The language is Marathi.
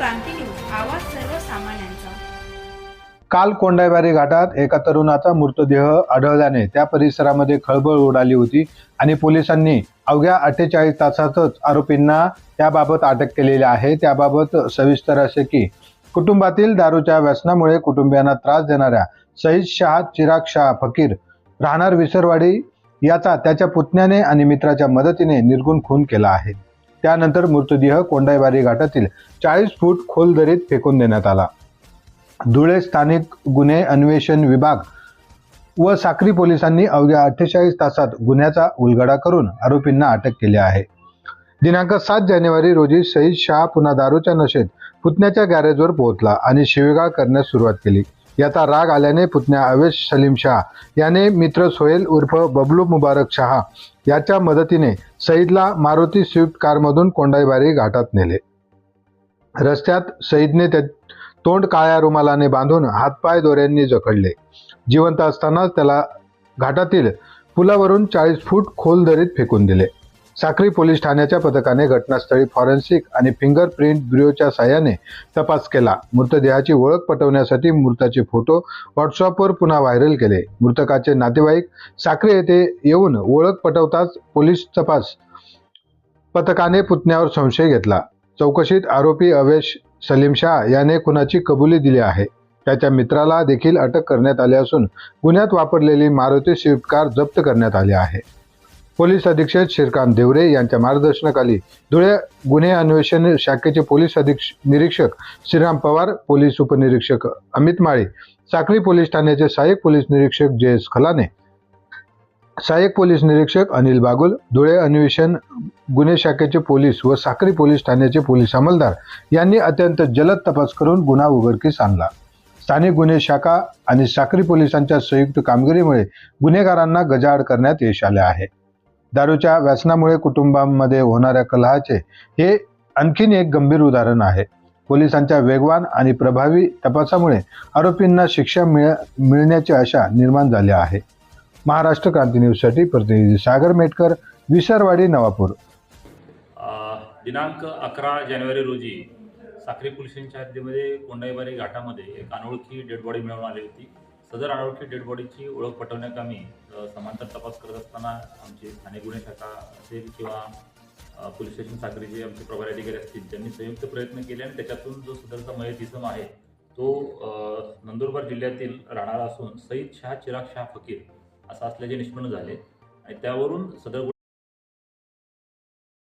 क्रांती न्यूज आवाज सर्वसामान्यांचा. काल कोंडाईबारी घाटात एका तरुणाचा मृतदेह आढळल्याने त्या परिसरामध्ये खळबळ उडाली होती आणि पोलिसांनी अवघ्या अठ्ठेचाळीस तासातच आरोपींना त्याबाबत अटक केलेली आहे. त्याबाबत सविस्तर असे की कुटुंबातील दारूच्या व्यसनामुळे कुटुंबियांना त्रास देणाऱ्या सईद शहा चिराग शाह फकीर राहणार विसरवाडी याचा त्याच्या पुतण्याने आणि मित्राच्या मदतीने निर्गुण खून केला आहे. त्यानंतर मृतदेह कोंडाईबारी घाटातील चाळीस फूट खोल दरीत फेकून देण्यात आला. धुळे स्थानिक गुन्हे अन्वेषण विभाग व साक्री पोलिसांनी अवघ्या अठ्ठेचाळीस तासात गुन्ह्याचा उलगडा करून आरोपींना अटक केली आहे. दिनांक सात जानेवारी रोजी सईद शहा पुन्हा दारूच्या नशेत पुतण्याच्या गॅरेजवर पोहोचला आणि शिवेगाळ करण्यास सुरुवात केली. याचा राग आल्याने पुतण्या अवेश सलीम शहा याने मित्र सोहेल उर्फ बबलू मुबारक शहा याच्या मदतीने सईदला मारुती स्विफ्ट कारमधून कोंडाईबारी घाटात नेले. रस्त्यात सईदने त्या तोंड काळ्या रुमालाने बांधून हातपाय दोऱ्यांनी जखडले जिवंत असतानाच त्याला घाटातील पुलावरून चाळीस फूट खोल दरीत फेकून दिले. साक्री पोलीस ठाण्याच्या पथकाने घटनास्थळी फॉरेन्सिक आणि फिंगरप्रिंट ब्युरोच्या सहाय्याने तपास केला. मृतदेहाची ओळख पटवण्यासाठी मृताचे फोटो व्हॉट्सअपवर पुन्हा व्हायरल केले. मृतकाचे नातेवाईक साक्री येथे येऊन ओळख पटवताच पोलीस तपास पथकाने पुतण्यावर संशय घेतला. चौकशीत आरोपी अवेश सलीम शाह याने खुनाची कबुली दिली आहे. त्याच्या मित्राला देखील अटक करण्यात आली असून गुन्ह्यात वापरलेली मारुती स्विफ्ट कार जप्त करण्यात आली आहे. पोलीस अधीक्षक श्रीकांत देवरे यांच्या मार्गदर्शनाखाली धुळे गुन्हे अन्वेषण शाखेचे पोलीस अधीक्षक निरीक्षक श्रीराम पवार पोलीस उपनिरीक्षक अमित माळे साखळी पोलीस ठाण्याचे सहाय्यक पोलीस निरीक्षक जयेश खलाने सहाय्यक पोलीस निरीक्षक अनिल बागुल धुळे अन्वेषण गुन्हे शाखेचे पोलीस व साखरी पोलीस ठाण्याचे पोलीस अंमलदार यांनी अत्यंत जलद तपास करून गुन्हा उघडकीस आणला. स्थानिक गुन्हे शाखा आणि साखरी पोलिसांच्या संयुक्त कामगिरीमुळे गुन्हेगारांना गजाआड करण्यात यश आले आहे. दारूच्या व्यसनामुळे कुटुंबांमध्ये होणाऱ्या कलहाचे हे आणखीन एक गंभीर उदाहरण आहे. पोलिसांच्या वेगवान आणि प्रभावी तपासामुळे आरोपींना शिक्षा मिळ मिळण्याची आशा निर्माण झाली आहे. महाराष्ट्र क्रांती न्यूजसाठी प्रतिनिधी सागर मेटकर विसरवाडी नवापूर. दिनांक अकरा जानेवारी रोजी साक्री पोलिसांच्या हद्दीमध्ये कोंडाईबारी घाटामध्ये एक अनोळखी डेड बॉडी मिळवून आली होती. सदर अनोळखी डेड बॉडीची ओळख पटवण्याकामी समांतर तपास करत असताना आमची स्थानिक गुन्हे शाखा असेल किंवा पोलीस स्टेशन जे आमचे प्रभारी अधिकारी असतील त्यांनी संयुक्त प्रयत्न केले आणि त्याच्यातून जो सदरचा मयत इसम आहे तो नंदुरबार जिल्ह्यातील राहणारा असून सईद शाह चिराग शाह फकीर असा असल्याचे निष्पन्न झाले. आणि त्यावरून सदर